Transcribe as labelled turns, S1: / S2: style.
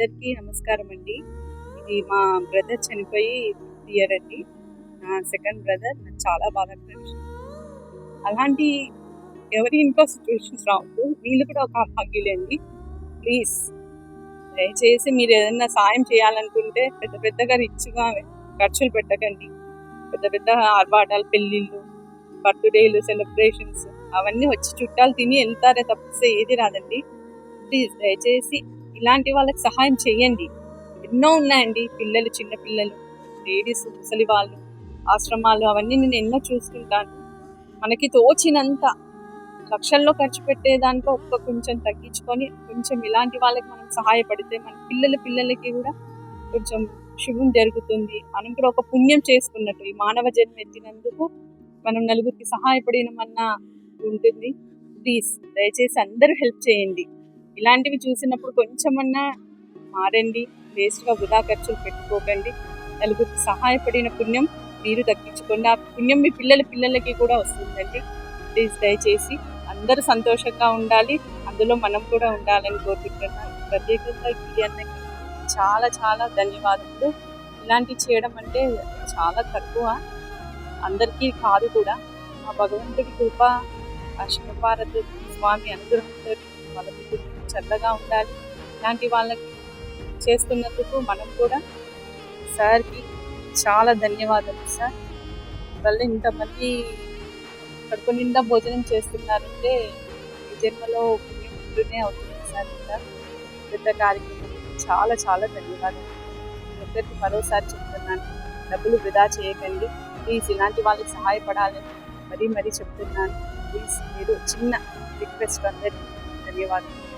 S1: అందరికీ నమస్కారం అండి ఇది మా బ్రదర్ చనిపోయి ఇయర్ అండి. నా సెకండ్ బ్రదర్ నాకు చాలా బాధాకర. అలాంటి ఎవరి ఇంట్లో సిచ్యువేషన్స్ రావద్దు. వీళ్ళు కూడా ఒక భాగ్యులే అండి ప్లీజ్ దయచేసి మీరు ఏదైనా సాయం చేయాలనుకుంటే పెద్ద పెద్దగా రిచ్గా ఖర్చులు పెట్టకండి. పెద్ద పెద్ద ఆర్భాటాలు పెళ్ళిళ్ళు బర్త్డేలు సెలబ్రేషన్స్ అవన్నీ వచ్చి చుట్టాలు తిని వెళ్తారే తప్పిస్తే ఏది రాదండి. ప్లీజ్ దయచేసి ఇలాంటి వాళ్ళకి సహాయం చేయండి. ఎన్నో ఉన్నాయండి. పిల్లలు చిన్న పిల్లలు లేడీస్ ముసలి వాళ్ళు ఆశ్రమాలు అవన్నీ నేను ఎన్నో చూస్తుంటాను మనకి తోచినంత లక్షల్లో ఖర్చు పెట్టేదానికో ఒక్క కొంచెం తగ్గించుకొని కొంచెం ఇలాంటి వాళ్ళకి మనం సహాయపడితే మన పిల్లల పిల్లలకి కూడా కొంచెం శుభం జరుగుతుంది. మనం కూడా ఒక పుణ్యం చేసుకున్నట్టు ఈ మానవ జన్మ ఎత్తినందుకు మనం నలుగురికి సహాయపడినమన్నా ఉంటుంది. ప్లీజ్ దయచేసి అందరూ హెల్ప్ చేయండి. ఇలాంటివి చూసినప్పుడు కొంచెమన్నా మారండి వేస్ట్గా వృధా ఖర్చులు పెట్టుకోకండి. నలుగురికి సహాయపడిన పుణ్యం మీరు దక్కించుకోండి. ఆ పుణ్యం మీ పిల్లల పిల్లలకి కూడా వస్తుందండి. ప్లీజ్ దయచేసి అందరూ సంతోషంగా ఉండాలి. అందులో మనం కూడా ఉండాలని కోరుకుంటున్నాను. ప్రత్యేకంగా ఈ అన్నకి చాలా చాలా ధన్యవాదాలు ఇలాంటివి చేయడం అంటే చాలా తక్కువ. అందరికీ కాదు కూడా. ఆ భగవంతుడి కృప ఆ శివపార్వతి స్వామి అనుగ్రహంతో వాళ్ళ చల్లగా ఉండాలి. ఇలాంటి వాళ్ళకి చేస్తున్నందుకు మనం కూడా సార్కి చాలా ధన్యవాదాలు సార్. వల్ల ఇంతమంది కడుపు నిండా భోజనం చేస్తున్నారంటే ఈ జన్మలో పుణ్యం ఉంటూనే అవుతుంది సార్ ఇంకా. పెద్ద కార్యక్రమం. చాలా చాలా ధన్యవాదాలు. ఒకరికి మరోసారి చెప్తున్నాను. డబ్బులు వృధా చేయకండి. ప్లీజ్ ఇలాంటి వాళ్ళకి సహాయపడాలని మరీ మరీ చెప్తున్నాను. ప్లీజ్ మీరు చిన్న రిక్వెస్ట్ అందరికీ ధన్యవాదాలు